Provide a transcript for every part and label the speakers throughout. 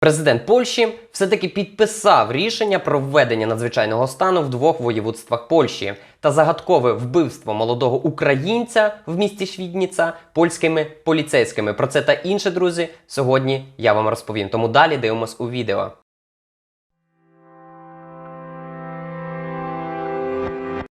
Speaker 1: Президент Польщі все-таки підписав рішення про введення надзвичайного стану в двох воєводствах Польщі та загадкове вбивство молодого українця в місті Швідніца польськими поліцейськими. Про це та інше, друзі, сьогодні я вам розповім. Тому далі дивимось у відео.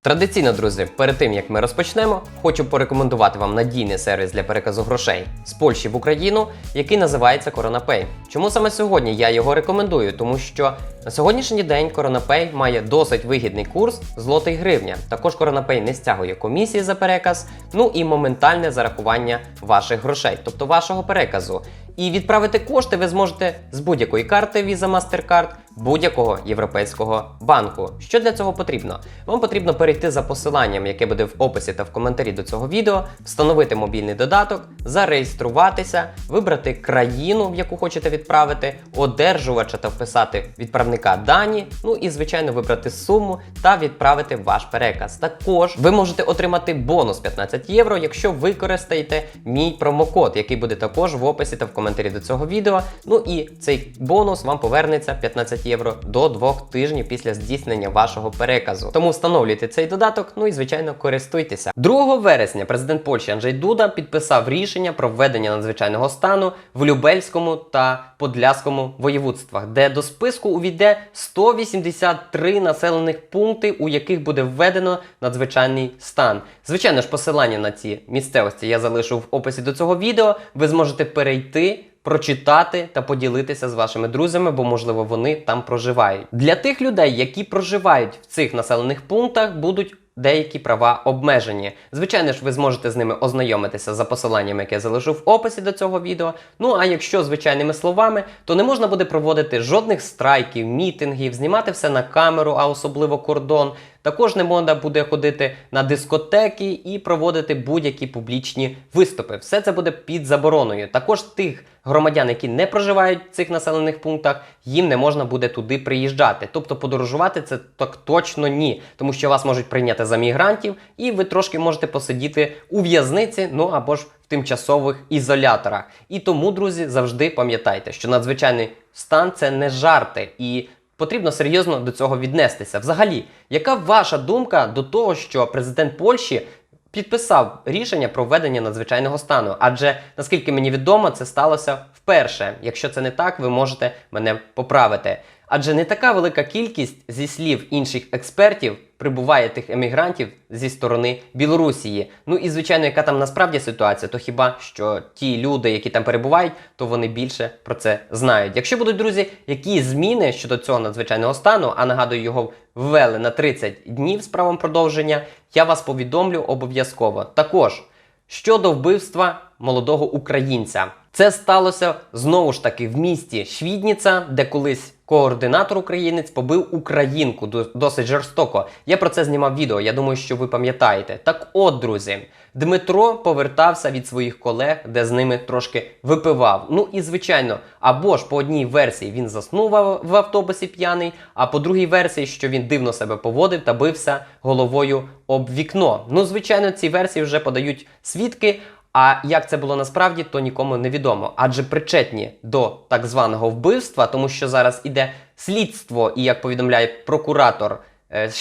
Speaker 1: Традиційно, друзі, перед тим як ми розпочнемо, хочу порекомендувати вам надійний сервіс для переказу грошей з Польщі в Україну, який називається CoronaPay. Чому саме сьогодні я його рекомендую? Тому що на сьогоднішній день CoronaPay має досить вигідний курс злотий гривня. Також CoronaPay не стягує комісії за переказ, ну і моментальне зарахування ваших грошей, тобто вашого переказу. І відправити кошти ви зможете з будь-якої карти Visa Mastercard будь-якого європейського банку. Що для цього потрібно? Вам потрібно перейти за посиланням, яке буде в описі та в коментарі до цього відео, встановити мобільний додаток, зареєструватися, вибрати країну, в яку хочете відправити, одержувача та вписати відправника дані. Ну і звичайно вибрати суму та відправити ваш переказ. Також ви можете отримати бонус 15 євро, якщо використаєте мій промокод, який буде також в описі та в коментарі до цього відео. Ну і цей бонус вам повернеться 15 євро до двох тижнів після здійснення вашого переказу. Тому встановлюйте цей додаток, ну і звичайно користуйтеся. 2 вересня президент Польщі Анджей Дуда підписав рішення про введення надзвичайного стану в Любельському та Подляському воєводствах, де до списку увійде 183 населених пункти, у яких буде введено надзвичайний стан. Звичайно ж, посилання на ці місцевості я залишу в описі до цього відео. Ви зможете перейти. Прочитати та поділитися з вашими друзями, бо можливо вони там проживають. Для тих людей, які проживають в цих населених пунктах, будуть деякі права обмежені. Звичайно ж, ви зможете з ними ознайомитися за посиланням, яке я залишу в описі до цього відео. Ну а якщо звичайними словами, то не можна буде проводити жодних страйків, мітингів, знімати все на камеру, а особливо кордон. Також не можна буде ходити на дискотеки і проводити будь-які публічні виступи. Все це буде під забороною. Також тих громадян, які не проживають в цих населених пунктах, їм не можна буде туди приїжджати. Тобто подорожувати це так точно ні, тому що вас можуть прийняти за мігрантів, і ви трошки можете посидіти у в'язниці, ну або ж в тимчасових ізоляторах. І тому, друзі, завжди пам'ятайте, що надзвичайний стан це не жарти і. Потрібно серйозно до цього віднестися. Взагалі, яка ваша думка до того, що президент Польщі підписав рішення про введення надзвичайного стану? Адже наскільки мені відомо, це сталося вперше. Якщо це не так, ви можете мене поправити. Адже не така велика кількість зі слів інших експертів прибуває тих емігрантів зі сторони Білорусії. Ну і звичайно, яка там насправді ситуація, то хіба що ті люди, які там перебувають, то вони більше про це знають. Якщо будуть друзі, які зміни щодо цього надзвичайного стану, а нагадую, його ввели на 30 днів з правом продовження, я вас повідомлю обов'язково. Також щодо вбивства молодого українця. Це сталося знову ж таки в місті Швідніца, де колись координатор українець побив українку досить жорстоко. Я про це знімав відео. Я думаю, що ви пам'ятаєте. Так от, друзі, Дмитро повертався від своїх колег, де з ними трошки випивав. Ну і звичайно, або ж по одній версії він заснув в автобусі п'яний, а по другій версії, що він дивно себе поводив та бився головою об вікно. Ну, звичайно, ці версії вже подають свідки. А як це було насправді, то нікому не відомо. Адже причетні до так званого вбивства, тому що зараз іде слідство, і як повідомляє прокуратор е,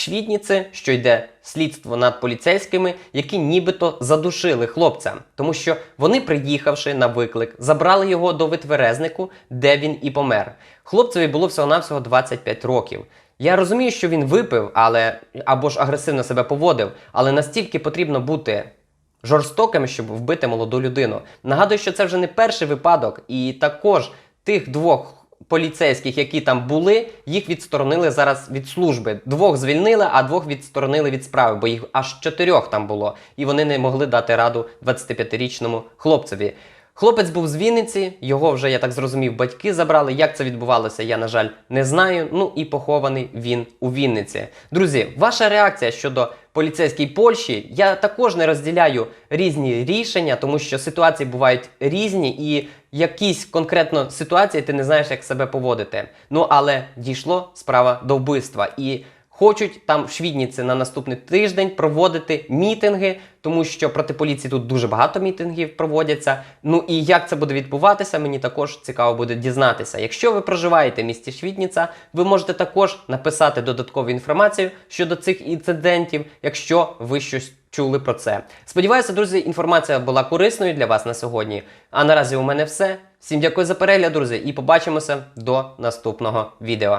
Speaker 1: що йде слідство над поліцейськими, які нібито задушили хлопця, тому що вони, приїхавши на виклик, забрали його до витверезнику, де він і помер. Хлопцеві було всього-навсього 25 років. Я розумію, що він випив, але або ж агресивно себе поводив, але настільки потрібно бути жорстоким, щоб вбити молоду людину. Нагадую, що це вже не перший випадок, і також тих двох поліцейських, які там були, їх відсторонили зараз від служби. Двох звільнили, а двох відсторонили від справи, бо їх аж чотирьох там було, і вони не могли дати раду 25-річному хлопцеві. Хлопець був з Вінниці, його вже, я так зрозумів, батьки забрали. Як це відбувалося, я, на жаль, не знаю. Ну і похований він у Вінниці. Друзі, ваша реакція щодо поліцейської Польщі, я також не розділяю різні рішення, тому що ситуації бувають різні, і якісь конкретно ситуації ти не знаєш, як себе поводити. Ну але дійшло справа до вбивства. І хочуть там в Швідніці на наступний тиждень проводити мітинги, тому що проти поліції тут дуже багато мітингів проводяться. Ну і як це буде відбуватися, мені також цікаво буде дізнатися. Якщо ви проживаєте в місті Швідніца, ви можете також написати додаткову інформацію щодо цих інцидентів, якщо ви щось чули про це. Сподіваюся, друзі, інформація була корисною для вас на сьогодні. А наразі у мене все. Всім дякую за перегляд, друзі, і побачимося до наступного відео.